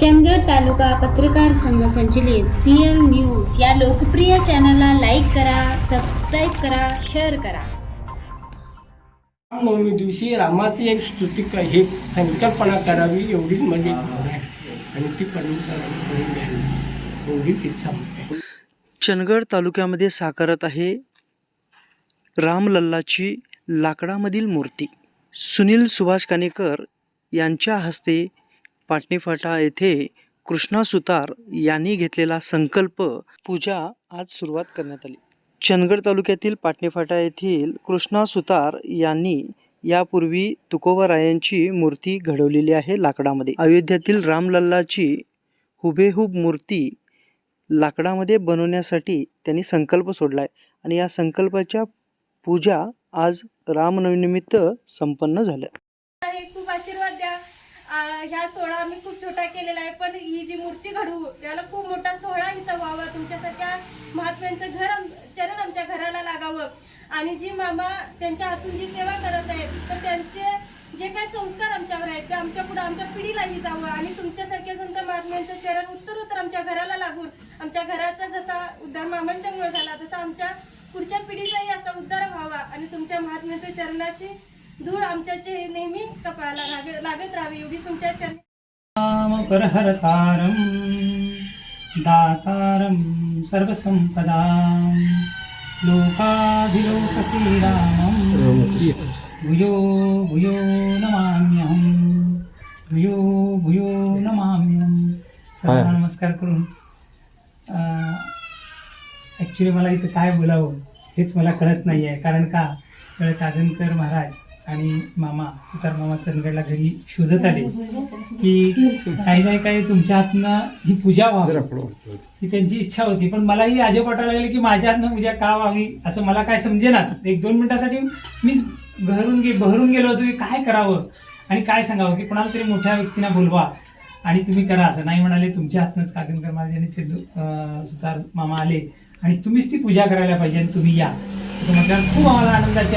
चंदगड तालुका पत्रकार संघ संचलित सीएल न्यूज या लोकप्रिय चॅनलला लाईक करा सबस्क्राईब करा शेअर करा. रामनवमी दिवशी रामाची एक स्तुती क- हे संकल्पना करावी एवढीच माझी भावना आहे. आणि ती परमेश्वराने करून द्यावी एवढीच इच्छा आहे. चंदगड तालुक्यामध्ये साकारत आहे रामलल्लाची लाकडामधील मूर्ती. सुनील सुभाष कानेकर यांच्या हस्ते पाटणीफाटा येथे कृष्णा सुतार यांनी घेतलेला संकल्प पूजा आज सुरुवात करण्यात आली. चंदगड तालुक्यातील पाटणीफाटा येथील कृष्णा सुतार यांनी यापूर्वी तुकोबारायांची मूर्ती घडवलेली आहे लाकडामध्ये. अयोध्यातील रामलल्लाची हुबेहूब मूर्ती लाकडामध्ये बनवण्यासाठी त्यांनी संकल्प सोडला आहे आणि या संकल्पाच्या पूजा आज रामनवमीनिमित्त संपन्न झाल्या आहे खूप आशीर्वाद द्या आ, ह्या सोहळा आम्ही खूप छोटा केलेला आहे पण ही जी मूर्ती घडवू याला खूप मोठा सोहळा इथं व्हावा तुमच्यासारख्या महात्म्यांचं घर आम- चरण आमच्या घराला लागावं. आणि जी मामा त्यांच्या हातून जी सेवा करत आहेत तर त्यांचे जे काही संस्कार आमच्यावर आहेत ते आमच्या पुढे आमच्या पिढीलाही जावं. आणि तुमच्यासारख्या संत महात्म्यांचं चरण उत्तरोत्तर आमच्या घराला लागून आमच्या घराचा जसा उद्धार मामांच्यामुळे झाला तसा आमच्या पुढच्या पिढीचाही असा उद्धार व्हावा. आणि तुमच्या महात्म्यांच्या चरणाची धूळ आमच्या नेहमी कपाळाला लाग- लागत राहावी एवढी तुमच्या चरणी दातारं सर्वसम्पदां लोकाभिलोकश्रीरामं भूयो भूयो नमाम्यहं भूयो भूयो नमाम्यहं सर्वांना नमस्कार करून ॲक्च्युली मला इथं काय बोलावं हेच मला कळत नाही आहे कारण का? कळत आगनकर महाराज आणि मामा सुतार मामा चंदगडला घरी शोधत आले की काही नाही काही तुमच्या हातनं ही पूजा व्हावी. ही त्यांची इच्छा होती. पण मलाही अजय वाटायला लागले की माझ्या हातनं पूजा का व्हावी असं मला काय समजेनात? एक दोन मिनिटासाठी मीच घरून गे बहरून गेलो होतो की काय करावं? आणि काय सांगावं? की कोणाला तरी मोठ्या व्यक्तींना बोलवा आणि तुम्ही करा असं. नाही म्हणाले तुमच्या हातनंच कागनकर महाराज यांनी ते सुतार मामा आले आणि तुम्हीच ती पूजा करायला पाहिजे आणि तुम्ही या. असं म्हटल्यावर खूप आम्हाला आनंदाची